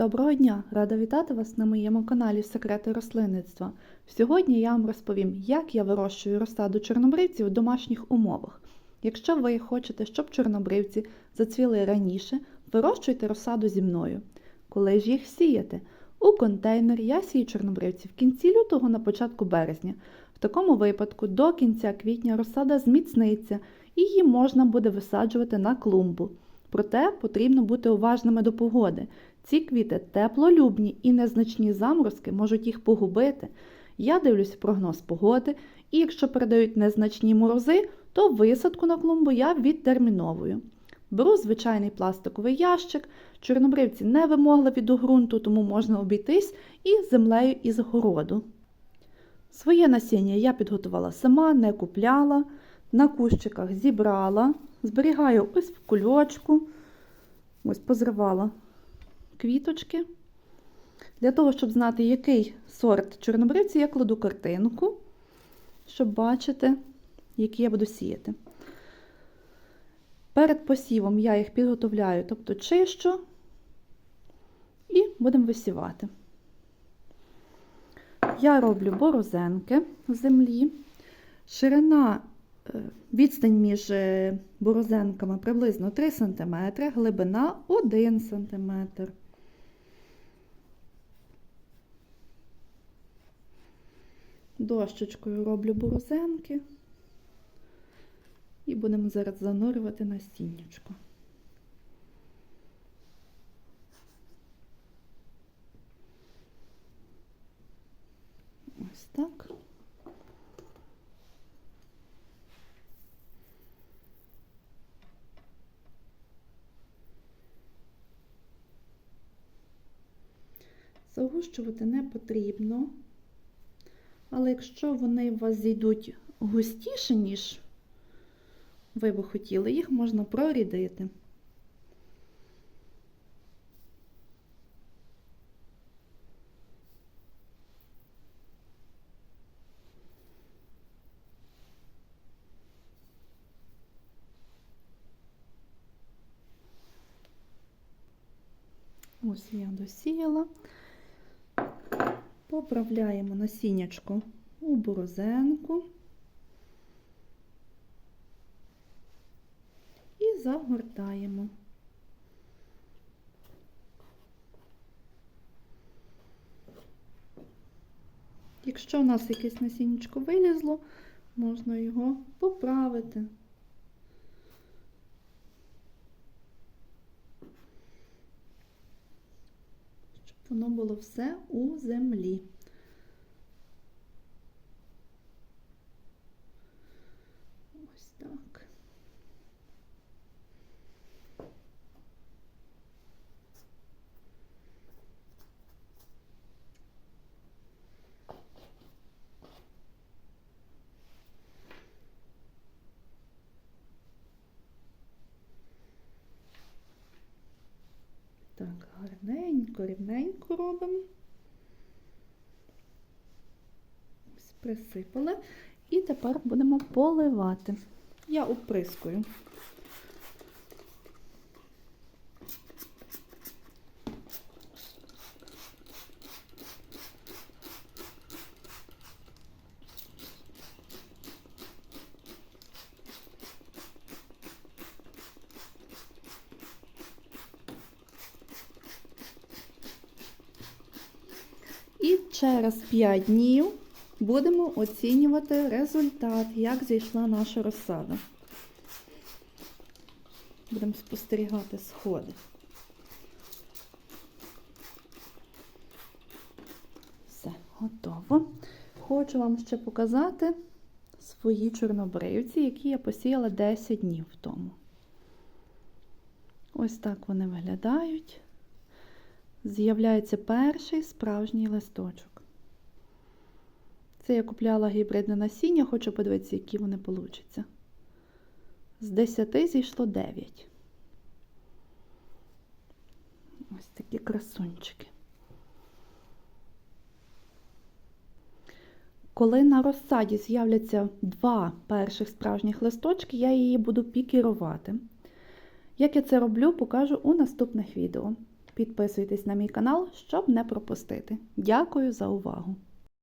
Доброго дня! Рада вітати вас на моєму каналі Секрети рослинництва. Сьогодні я вам розповім, як я вирощую розсаду чорнобривців в домашніх умовах. Якщо ви хочете, щоб чорнобривці зацвіли раніше, вирощуйте розсаду зі мною. Коли ж їх сіяти? У контейнер я сію чорнобривці в кінці лютого на початку березня. В такому випадку до кінця квітня розсада зміцниться і її можна буде висаджувати на клумбу. Проте потрібно бути уважними до погоди. Ці квіти теплолюбні і незначні заморозки можуть їх погубити. Я дивлюсь прогноз погоди, і якщо передають незначні морози, то висадку на клумбу я відтерміновую. Беру звичайний пластиковий ящик, чорнобривці не вимогливі до ґрунту, тому можна обійтись і землею із городу. Своє насіння я підготувала сама, не купляла, на кущиках зібрала, зберігаю ось в кульочку, ось позривала квіточки. Для того, щоб знати, який сорт чорнобривці, я кладу картинку, щоб бачити, які я буду сіяти. Перед посівом я їх підготовляю, тобто чищу і будемо висівати. Я роблю борозенки в землі. Ширина, відстань між борозенками приблизно 3 см, глибина 1 см. Дощечкою роблю борозенки і будемо зараз занурювати насіннячко. Ось так. Загущувати не потрібно. Але якщо вони у вас зійдуть густіше, ніж ви би хотіли, їх можна прорідити. Ось я досіяла. Поправляємо насіннячко у борозенку і загортаємо. Якщо у нас якесь насіннячко вилізло, можна його поправити. Воно було все у землі. Ось так. Так, гарненько, рівненько робимо. Присипали. І тепер будемо поливати. Я оприскую. І через 5 днів будемо оцінювати результат, як зійшла наша розсада. Будемо спостерігати сходи. Все, готово. Хочу вам ще показати свої чорнобривці, які я посіяла 10 днів тому. Ось так вони виглядають. З'являється перший справжній листочок. Це я купляла гібридне насіння, хочу подивитися, які вони получаться. З 10 зійшло 9. Ось такі красунчики. Коли на розсаді з'являться два перших справжніх листочки, я її буду пікірувати. Як я це роблю, покажу у наступних відео. Підписуйтесь на мій канал, щоб не пропустити. Дякую за увагу!